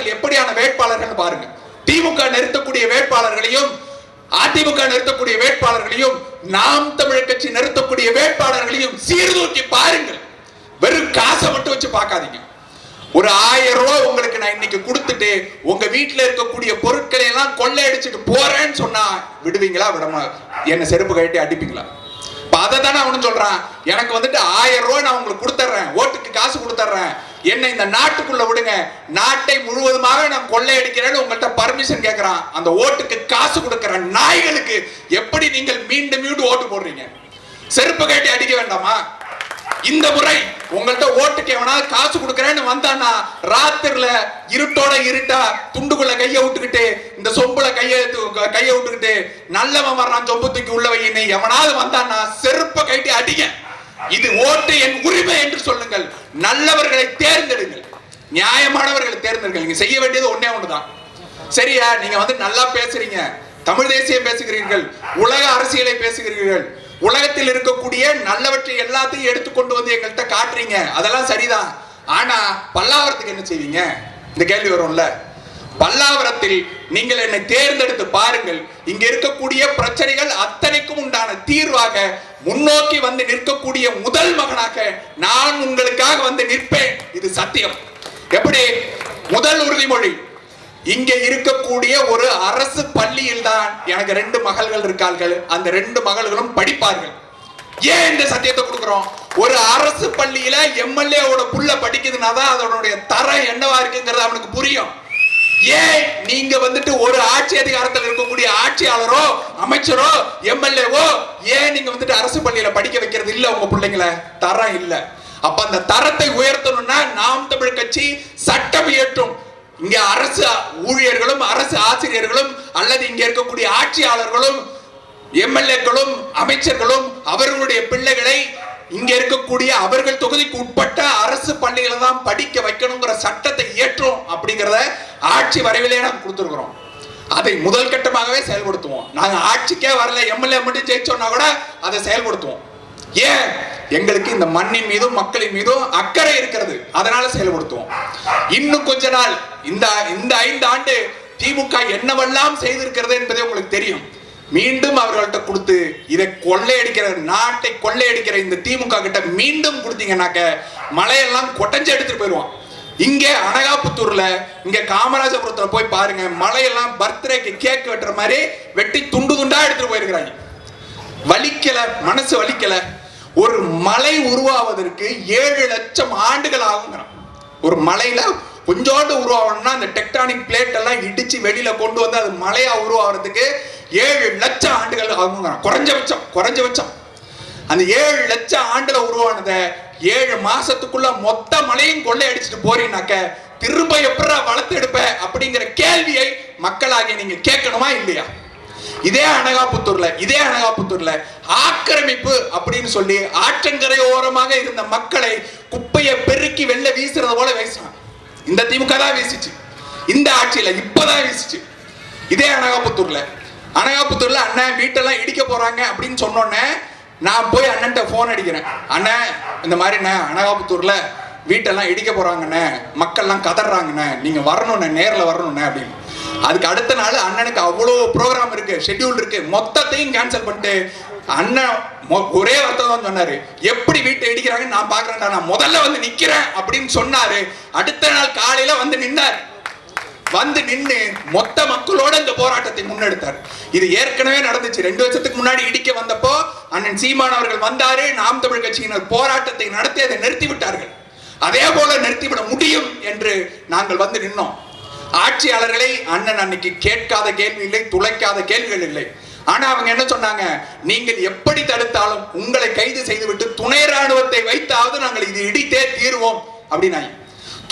வேட்பாளர்கள் எப்படியான வேட்பாளர்கள் பாருங்க. திமுக நிறுத்தக்கூடிய வேட்பாளர்களையும் அதிமுக நிறுத்தக்கூடிய வேட்பாளர்களையும் நாம் தமிழர் கட்சி நிறுத்தக்கூடிய வேட்பாளர்களையும் சீர்தூக்கி பாருங்கள். வெறும் காசை மட்டும் வச்சு பார்க்காதீங்க. ஒரு ஆயிரம் ரூபாய் உங்களுக்கு நான் இன்னைக்கு கொடுத்துட்டு உங்க வீட்டுல இருக்கக்கூடிய பொருட்களை எல்லாம் கொள்ளையடிச்சிட்டு போறேன்னு சொன்னா விடுவீங்களா? விடமா என்ன செருப்பு கட்டி அடிப்பீங்களா? இப்ப அதை தானே அவனு சொல்றான். எனக்கு வந்துட்டு ஆயிரம் ரூபாய் நான் உங்களுக்கு கொடுத்துட்றேன் ஓட்டுக்கு காசு கொடுத்துட்றேன் என்னை இந்த நாட்டுக்குள்ள விடுங்க. நாட்டை முழுவதுமாக நான் கொள்ளையடிக்கிறேன்னு உங்கள்கிட்ட பர்மிஷன் கேட்கிறான் அந்த ஓட்டுக்கு காசு கொடுக்கிற நாய்களுக்கு எப்படி நீங்கள் மீண்டும் மீண்டும் ஓட்டு போடுறீங்க? செருப்பு கட்டி அடிக்க வேண்டாமா? இந்த முறை உங்கள்கிட்ட ஓட்டுக்கு எவனாவது காசு கொடுக்குறேன்னு வந்தானா ராத்திரில இருட்டோட இருட்டா துண்டுக்குள்ள கைய விட்டுக்கிட்டு இந்த சொம்புல கைய து- கைய விட்டுக்கிட்டு நல்லவன் வர்றான் சொம்பு தூக்கி உள்ள வையின்னு எவனாவது வந்தானா செருப்பை கைட்டி அடிங்க. இது ஓட்டு என் உரிமை என்று சொல்லுங்கள். நல்லவர்களை தேர்ந்தெடுங்கள். நியாயமானவர்களை தேர்ந்தெடுங்கள். நீங்க செய்ய வேண்டியது ஒன்னே ஒண்ணுதான். சரியா? நீங்க வந்து நல்லா பேசுறீங்க. தமிழ் தேசியம் பேசுகிறீர்கள். உலக அரசியலை பேசுகிறீர்கள். உலகத்தில் இருக்கக்கூடிய நல்லவற்றை எல்லாத்தையும் எடுத்து கொண்டு வந்து எங்கள்கிட்ட காட்டுறீங்க. அதெல்லாம் சரிதான். ஆனா பல்லாவரத்துக்கு என்ன செய்வீங்க? இந்த கேள்வி வரும்ல. பல்லாவரத்தில் நீங்கள் என்னை தேர்ந்தெடுத்து பாருங்கள். இங்க இருக்கக்கூடிய பிரச்சனைகள் அத்தனைக்கும் உண்டான தீர்வாக முன்னோக்கி வந்து நிற்கக்கூடிய முதல் மகனாக நான் உங்களுக்காக வந்து நிற்பேன். இது சத்தியம். எப்படி? முதல் உறுதிமொழி. இங்க இருக்கக்கூடிய ஒரு அரசு பள்ளியில் தான் எனக்கு ரெண்டு மகள்கள் இருக்கார்கள். அந்த ரெண்டு மகள்களும் படிப்பார்கள். ஏன் இந்த சத்தியத்தை கொடுக்குறோம்? ஒரு அரசு பள்ளியில எம்எல்ஏவோட புள்ள படிக்குதுன்னா தான் அதனுடைய தரம் என்னவா இருக்குங்கிறது அவனுக்கு புரியும். ஏன் நீங்க வந்துட்டு ஒரு ஆட்சி அதிகாரத்தில் இருக்கக்கூடிய ஆட்சியாளரோ அமைச்சரோ எம்எல்ஏவோ ஏன் நீங்க வந்துட்டு அரசு பள்ளியில படிக்க வைக்கிறது இல்ல உங்க பிள்ளைங்களை? தரம் இல்ல. அப்ப அந்த தரத்தை உயர்த்தணும்னா நாம் தமிழ் கட்சி சட்டம் இயற்றும். இங்க அரசு ஊழியர்களும் அரசு ஆசிரியர்களும் அல்லது இங்க இருக்கக்கூடிய ஆட்சியாளர்களும் எம்எல்ஏக்களும் அமைச்சர்களும் அவர்களுடைய பிள்ளைகளை இங்க இருக்கக்கூடிய அவர்கள் தொகுதிக்கு உட்பட்ட அரசு பள்ளிகளை தான் படிக்க வைக்கணுங்கிற சட்டத்தை இயற்றும் அப்படிங்கிறத ஆட்சி வரைவிலே நாங்கள் கொடுத்துருக்குறோம். அதை முதல் கட்டமாகவே செயல்படுத்துவோம். நாங்க ஆட்சிக்கே வரல எம்எல்ஏ மட்டும் ஜெயிச்சோம்னா கூட அதை செயல்படுத்துவோம். ஏன்? எங்களுக்கு இந்த மண்ணின் மீதும் மக்களின் மீதும் அக்கறை இருக்கிறது. அதனால செயல்படுத்துவோம். இன்னும் கொஞ்ச நாள் இந்த இந்த ஐந்து ஆண்டு திமுக என்னவெல்லாம் செய்திருக்கிறது என்பதே உங்களுக்கு தெரியும். மீண்டும் அவர்கள்ட்ட கொடுத்து இதை கொள்ளையடிக்கிற நாட்டை கொள்ளையடிக்கிற இந்த திமுக கிட்ட மீண்டும் கொடுத்தீங்கன்னாக்க மலையெல்லாம் கொட்டஞ்சு எடுத்துட்டு போயிடுவான். இங்கே அனகாபுத்தூர்ல இங்க காமராஜபுரத்துல போய் பாருங்க மலையெல்லாம் பர்த்டேக்கு கேக் வெட்டுற மாதிரி வெட்டி துண்டு துண்டா எடுத்துட்டு போயிருக்கிறாங்க. வலிக்கல மனசு வலிக்கல. ஒரு மலை உருவாவதற்கு ஏழு லட்சம் ஆண்டுகள் ஆகுங்கிறான். ஒரு மலையில கொஞ்சோண்டு உருவாகணும்னா அந்த டெக்டானிக் பிளேட் எல்லாம் இடிச்சு வெளியில கொண்டு வந்து அது மலையா உருவாகிறதுக்கு ஏழு லட்சம் ஆண்டுகள் ஆகுங்கிறான் குறைஞ்சபட்சம் குறைஞ்சபட்சம் அந்த ஏழு லட்சம் ஆண்டுல உருவானத ஏழு மாசத்துக்குள்ள மொத்த மலையும் கொள்ளையடிச்சிட்டு போறீங்கனாக்க திரும்ப எப்படா வளர்த்து எடுப்ப அப்படிங்கிற கேள்வியை மக்களாகிய நீங்க கேட்கணுமா இல்லையா? இதே அனகாபுத்தூர்ல இதே அனகாபுத்தூர்ல ஆக்கிரமிப்பு அப்படின்னு சொல்லி ஆற்றங்கரை ஓரமாக இருந்த மக்களை குப்பையை பெருக்கி வெளில வீசுறது போல வீசினான் இந்த திமுக தான் வீசிச்சு. இந்த ஆட்சியில இப்பதான் வீசிச்சு. இதே அனகாபுத்தூர்ல அனகாபுத்தூர்ல அண்ணன் வீட்டெல்லாம் இடிக்க போறாங்க அப்படின்னு சொன்னோன்னே நான் போய் அண்ணன்ட்ட ஃபோன் அடிக்கிறேன். அண்ணன் இந்த மாதிரிண்ணே அனகாபுத்தூர்ல வீட்டெல்லாம் இடிக்க போறாங்கண்ணே மக்கள்லாம் கதறாங்கண்ணே நீங்க வரணும்ண்ணே நேரில் வரணுண்ணே அப்படின்னு. அதுக்கு அடுத்த நாள் அண்ணனுக்கு அவ்வளோ ப்ரோக்ராம் இருக்கு ஷெட்யூல் இருக்கு மொத்தத்தையும் கேன்சல் பண்ணிட்டு அண்ணன் மொ- ஒரே வார்த்தை தான் சொன்னாரு. எப்படி வீட்டை இடிக்கிறாங்கன்னு நான் பாக்குறேன்டா நான் முதல்ல வந்து நிக்கிறேன் அப்படின்னு சொன்னாரு. அடுத்த நாள் காலையில வந்து நின்னாரு. வந்து நின்று மொத்த மக்களோட இந்த போராட்டத்தை முன்னெடுத்தார். இது ஏற்கனவே நடந்துச்சு. ரெண்டு வருஷத்துக்கு முன்னாடி இடிக்க வந்தப்போ அண்ணன் சீமான் அவர்கள் வந்தாரு. நாம் தமிழ் கட்சியினர் போராட்டத்தை நடத்தி அதை நிறுத்தி விட்டார்கள் அதே போல நிறுத்திவிட முடியும் என்று நாங்கள் வந்து நின்னோம். ஆட்சியாளர்களை அண்ணன் அன்னைக்கு கேட்காத கேள்வி இல்லை துளைக்காத கேள்விகள் இல்லை. ஆனா அவங்க என்ன சொன்னாங்க? நீங்கள் எப்படி தடுத்தாலும் உங்களை கைது செய்துவிட்டு துணை ராணுவத்தை வைத்தாவது நாங்கள் இது இடித்தே தீருவோம். அப்படின்னாங்க.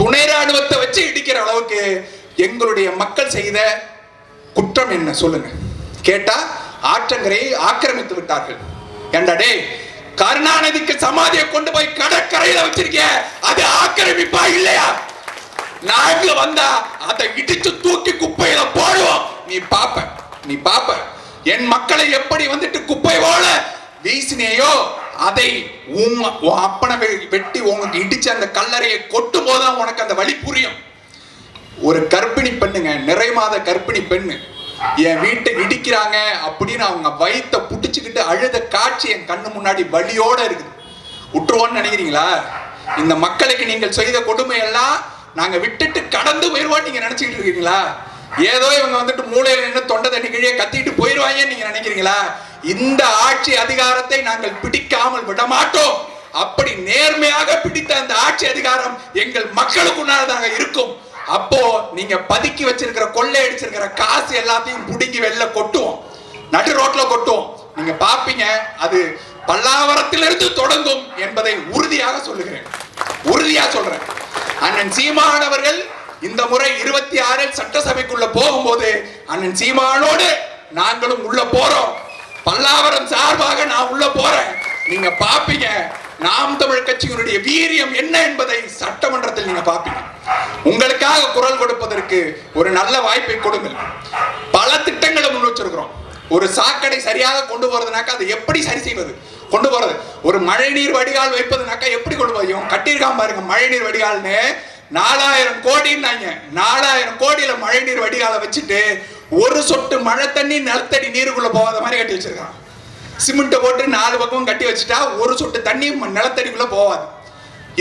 துணை ராணுவத்தை வச்சு இடிக்கிற அளவுக்கு எங்களுடைய மக்கள் செய்த குற்றம் என்ன? சொல்லுங்க. கேட்டா ஆற்றங்கரையை ஆக்கிரமித்து விட்டார்கள். ஏண்டா டேய் கருணாநிதிக்கு சமாதியை கொண்டு போய் கடற்கரையில வச்சிருக்க அது ஆக்கிரமிப்பா இல்லையா? நாங்க வந்தா அதை இடிச்சு தூக்கி குப்பையில போடுவோம். நீ பாப்ப நீ பாப்ப. என் மக்களை எப்படி வந்துட்டு குப்பை போல வீசினேயோ அதை உன் உன் அப்பனை வெட்டி உங்களுக்கு இடிச்சு அந்த கல்லறையை கொட்டும் போதுதான் உனக்கு அந்த வழி புரியும். ஒரு கர்ப்பிணி பெண்ணுங்க நிறை மாத கர்ப்பிணி பெண்ணு என் வீட்டை இடிக்கிறாங்க அப்படின்னு அவங்க வயிற்ற புடிச்சுக்கிட்டு அழுத காட்சி என் கண்ணு முன்னாடி வழியோட இருக்குது. விட்டுருவோன்னு நினைக்கிறீங்களா? இந்த மக்களுக்கு நீங்கள் செய்த கொடுமையெல்லாம் நாங்க விட்டுட்டு கடந்து போயிருவோம் நீங்க நினைச்சுக்கிட்டு இருக்கீங்களா? ஏதோ இவங்க வந்துட்டு மூளையில நின்று தொண்டை தண்ணி கீழே கத்திட்டு போயிருவாங்கன்னு நீங்க நினைக்கிறீங்களா? இந்த ஆட்சி அதிகாரத்தை நாங்கள் பிடிக்காமல் விட மாட்டோம் அப்படி நேர்மையாக பிடித்த அந்த ஆட்சி அதிகாரம் எங்கள் மக்களுக்குள்ளானதாக இருக்கும். அப்போ நீங்க பதுக்கி வச்சிருக்கிற கொள்ளை அடிச்சிருக்கிற காசு எல்லாத்தையும் புடுங்கி வெளில கொட்டுவோம். நடு ரோட்ல கொட்டுவோம். நீங்க பாப்பீங்க அது பல்லாவரத்திலிருந்து தொடங்கும் என்பதை உறுதியாக சொல்லுகிறேன். உறுதியா சொல்றேன். அண்ணன் சீமானவர்கள் இந்த முறை இருபத்தி ஆறில் சட்டசபைக்குள்ள போகும்போது அண்ணன் சீமானோடு நாங்களும் உள்ள போறோம். பல்லாவரம் சார்பாக நான் உள்ள போறேன். நீங்க பாப்பீங்க நாம் தமிழ் கட்சியினுடைய வீரியம் என்ன என்பதை சட்டமன்றத்தில் நீங்க பாப்பீங்க. உங்களுக்காக குரல் கொடுப்பதற்கு ஒரு நல்ல வாய்ப்பை கொடுங்கள். பல திட்டங்களை முன் வச்சிருக்கிறோம். ஒரு சாக்கடை சரியாக கொண்டு போறதுனாக்கா அதை எப்படி சரி செய்வது? கொண்டு போறது. ஒரு மழைநீர் வடிகால் வைப்பதுனாக்கா எப்படி கொண்டு போய் கட்டியிருக்காம பாருங்க மழைநீர் வடிகால்னு. நாலாயிரம் கோடின்னாங்க. நாலாயிரம் கோடியில மழைநீர் வடிகாலை வச்சுட்டு ஒரு சொட்டு மழை தண்ணி நிலத்தடி நீருக்குள்ள போகாத மாதிரி கட்டி வச்சிருக்கான். சிமெண்ட்டை போட்டு நாலு பக்கம் கட்டி வச்சுட்டா ஒரு சொட்டு தண்ணி நிலத்தடிக்குள்ள போகாது.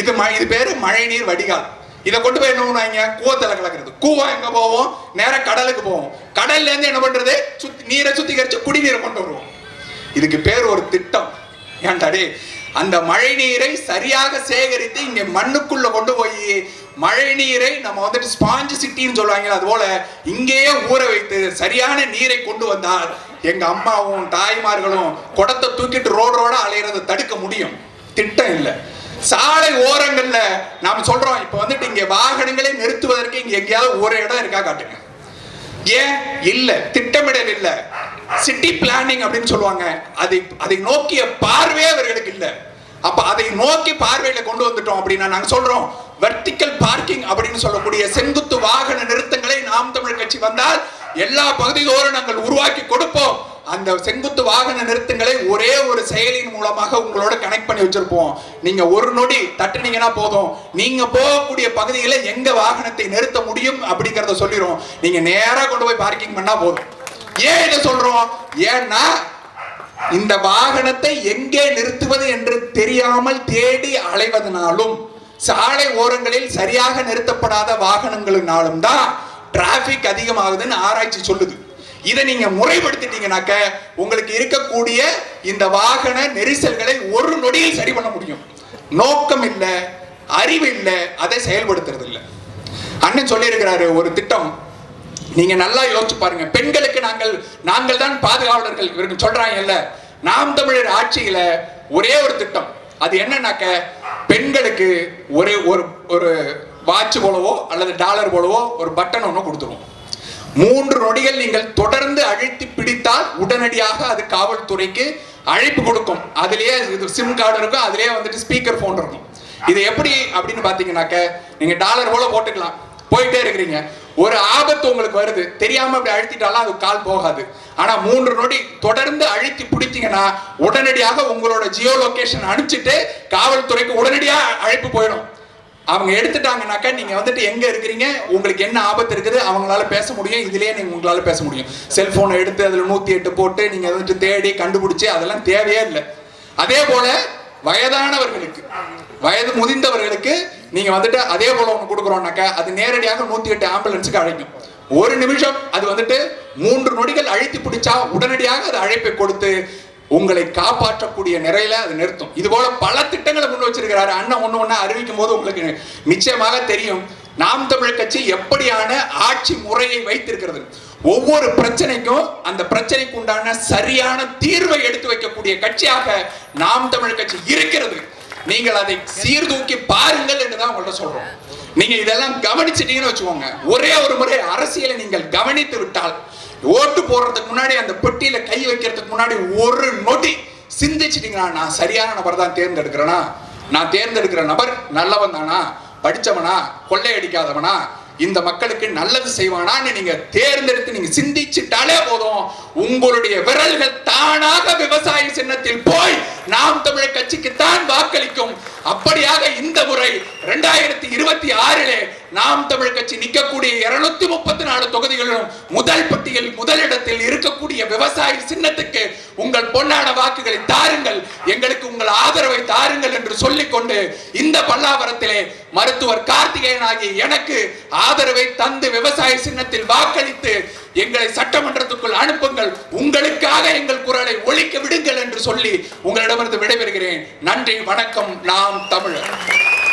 இது ம இது பேரு மழைநீர் வடிகால். இதை கொண்டு போய் என்ன பண்ணுவாங்க கூவத்தில் கலக்கிறது. கூவம் எங்க போவோம்? நேராக கடலுக்கு போவோம். கடல்ல இருந்து என்ன பண்றது? சுத்தி நீரை சுத்திகரிச்சு குடிநீரை கொண்டு வருவோம். இதுக்கு பேர் ஒரு திட்டம். ஏன்டாடி அந்த மழை நீரை சரியாக சேகரித்து இங்க மண்ணுக்குள்ள கொண்டு போய் மழை நீரை நம்ம வந்துட்டு ஸ்பாஞ்சு சிட்டின்னு சொல்லுவாங்க அது போல இங்கேயே ஊற வைத்து சரியான நீரை கொண்டு வந்தால் எங்க அம்மாவும் தாய்மார்களும் குடத்தை தூக்கிட்டு ரோடு ரோடா அலையிறதை தடுக்க முடியும். திட்டம் இல்லை. சாலை ஓரங்கள்ல நாம சொல்றோம் இப்ப வந்துட்டு இங்க வாகனங்களை நிறுத்துவதற்கு இங்க எங்கேயாவது ஒரு இடம் இருக்கா காட்டுங்க. ஏன்? இல்ல திட்டமிடல் இல்ல. சிட்டி பிளானிங் அப்படின்னு சொல்லுவாங்க. அதை அதை நோக்கிய பார்வையே அவர்களுக்கு இல்ல. அப்ப அதை நோக்கி பார்வையில கொண்டு வந்துட்டோம் அப்படின்னா நாங்க சொல்றோம் வெர்டிக்கல் பார்க்கிங் அப்படின்னு சொல்லக்கூடிய செங்குத்து வாகன நிறுத்தங்களை நாம் தமிழ் கட்சி வந்தால் எல்லா பகுதியோரும் நாங்கள் உருவாக்கி கொடுப்போம். அந்த செங்குத்து வாகன நிறுத்தங்களை ஒரே ஒரு செயலின் மூலமாக உங்களோட கனெக்ட் பண்ணி வச்சிருப்போம். நீங்க ஒரு நொடி தட்டுனீங்கன்னா போதும். நீங்க போகக்கூடிய பகுதியில எங்க வாகனத்தை நிறுத்த முடியும் அப்படிங்கறத சொல்லிடும் நீங்க நேரா கொண்டு போய் பார்க்கிங் பண்ணா போதும். ஏன் இதை சொல்றோம்? ஏன்னா இந்த வாகனத்தை எங்கே நிறுத்துவது என்று தெரியாமல் தேடி அலைவதனாலும் சாலை ஓரங்களில் சரியாக நிறுத்தப்படாத வாகனங்களினாலும் தான் டிராபிக் அதிகமாகுதுன்னு ஆராய்ச்சி சொல்லுது. இதை நீங்க முறைப்படுத்திட்டீங்கனாக்க உங்களுக்கு இருக்கக்கூடிய இந்த வாகன நெரிசல்களை ஒரு நொடியில் சரி பண்ண முடியும். நோக்கம் இல்லை அறிவு இல்லை அதை செயல்படுத்துறது இல்லை அண்ணன் சொல்லியிருக்கிறாரு ஒரு திட்டம். நீங்க நல்லா யோசிச்சு பாருங்க. பெண்களுக்கு நாங்கள் நாங்கள் தான் பாதுகாவலர்கள். இவருக்கு சொல்றாங்கல்ல நாம் தமிழர் ஆட்சியில ஒரே ஒரு திட்டம். அது என்னன்னாக்க பெண்களுக்கு ஒரே ஒரு ஒரு வாட்ச் போலவோ அல்லது டாலர் போலவோ ஒரு பட்டன் ஒன்று கொடுத்துருவோம். மூன்று நொடிகள் நீங்கள் தொடர்ந்து அழுத்தி பிடித்தால் உடனடியாக அது காவல்துறைக்கு அழைப்பு கொடுக்கும். அதுலயே இது சிம் கார்டு இருக்கும் அதுலயே வந்துட்டு ஸ்பீக்கர் போன் இருக்கும். இது எப்படி அப்படின்னு பாத்தீங்கன்னாக்க நீங்க டாலர் போல போட்டுக்கலாம். போயிட்டே இருக்கிறீங்க. ஒரு ஆபத்து உங்களுக்கு வருது. தெரியாம அப்படி அழுத்திட்டாலும் அது கால் போகாது. ஆனா மூன்று நொடி தொடர்ந்து அழுத்தி பிடிச்சிங்கன்னா உடனடியாக உங்களோட ஜியோ லொகேஷன் அனுப்பிச்சிட்டு காவல்துறைக்கு உடனடியாக அழைப்பு போயிடும். அவங்க எடுத்துட்டாங்கனாக்கா நீங்க வந்துட்டு எங்க இருக்கிறீங்க? உங்களுக்கு என்ன ஆபத்து இருக்குது? அவங்களால பேச முடியும். இதுலயே நீங்க உங்களால பேச முடியும். செல்போனை எடுத்து அதுல நூத்தி எட்டு போட்டு நீங்க வந்துட்டு தேடி கண்டுபிடிச்சு அதெல்லாம் தேவையே இல்லை. அதே போல வயதானவர்களுக்கு வயது முதிந்தவர்களுக்கு நீங்க வந்துட்டு அதே போல ஒன்று கொடுக்குறோம்னாக்கா அது நேரடியாக நூத்தி எட்டு ஆம்புலன்ஸுக்கு அழைக்கும். ஒரு நிமிஷம் அது வந்துட்டு மூன்று நொடிகள் அழைத்து பிடிச்சா உடனடியாக அது அழைப்பை கொடுத்து உங்களை காப்பாற்றக்கூடிய நிறையில அது நிறுத்தும். இது போல பல திட்டங்களை வச்சிருக்கிறாரு. அண்ணன் ஒண்ணு ஒன்றா அறிவிக்கும் போது உங்களுக்கு நிச்சயமாக தெரியும். நாம் தமிழர் கட்சி எப்படியான ஆட்சி முறையை வைத்திருக்கிறது. ஒவ்வொரு பிரச்சனைக்கும் அந்த பிரச்சனைக்கு உண்டான சரியான தீர்வை எடுத்து வைக்கக்கூடிய கட்சியாக நாம் தமிழர் கட்சி இருக்கிறது. நீங்கள் அதை சீர்தூக்கி பாருங்கள் என்று தான் உங்கள்ட்ட சொல்றோம். நீங்க இதெல்லாம் கவனிச்சிட்டீங்கன்னு வச்சுக்கோங்க. ஒரே ஒரு முறை அரசியலை நீங்கள் கவனித்து விட்டால் ஓட்டு போடுறதுக்கு முன்னாடி அந்த பெட்டியில கை வைக்கிறதுக்கு முன்னாடி ஒரு நொடி சிந்திச்சிட்டீங்கன்னா நான் சரியான நபர் தான் தேர்ந்தெடுக்கிறேன்னா நான் தேர்ந்தெடுக்கிற நபர் நல்லவன் தானா படித்தவனா கொள்ளையடிக்காதவனா? இந்த மக்களுக்கு நல்லது செய்வானான்னு நீங்க தேர்ந்தெடுத்து நீங்க சிந்திச்சிட்டாலே போதும். உங்களுடைய விரல்கள் தானாக விவசாய சின்னத்தில் போய் நாம் தமிழர் கட்சிக்கு தான் வாக்களிக்கும். அப்படியாக இந்த முறை இரண்டாயிரத்தி இருபத்தி ஆறிலே நாம் தமிழ் கட்சி நிற்கக்கூடிய இருநூத்தி முப்பத்தி நாலு தொகுதிகளிலும் முதல் பட்டியல் முதலிடத்தில் இருக்கக்கூடிய விவசாயி சின்னத்துக்கு உங்கள் பொன்னான வாக்குகளை தாருங்கள் எங்களுக்கு உங்கள் ஆதரவை தாருங்கள் என்று சொல்லிக்கொண்டு இந்த பல்லாவரத்திலே மருத்துவர் கார்த்திகேயன் ஆகிய எனக்கு ஆதரவை தந்து விவசாய சின்னத்தில் வாக்களித்து எங்களை சட்டமன்றத்துக்குள் அனுப்புங்கள் உங்களுக்காக எங்கள் குரலை ஒழிக்க விடுங்கள் என்று சொல்லி உங்களிடமிருந்து விடைபெறுகிறேன். நன்றி வணக்கம் நாம் தமிழர்.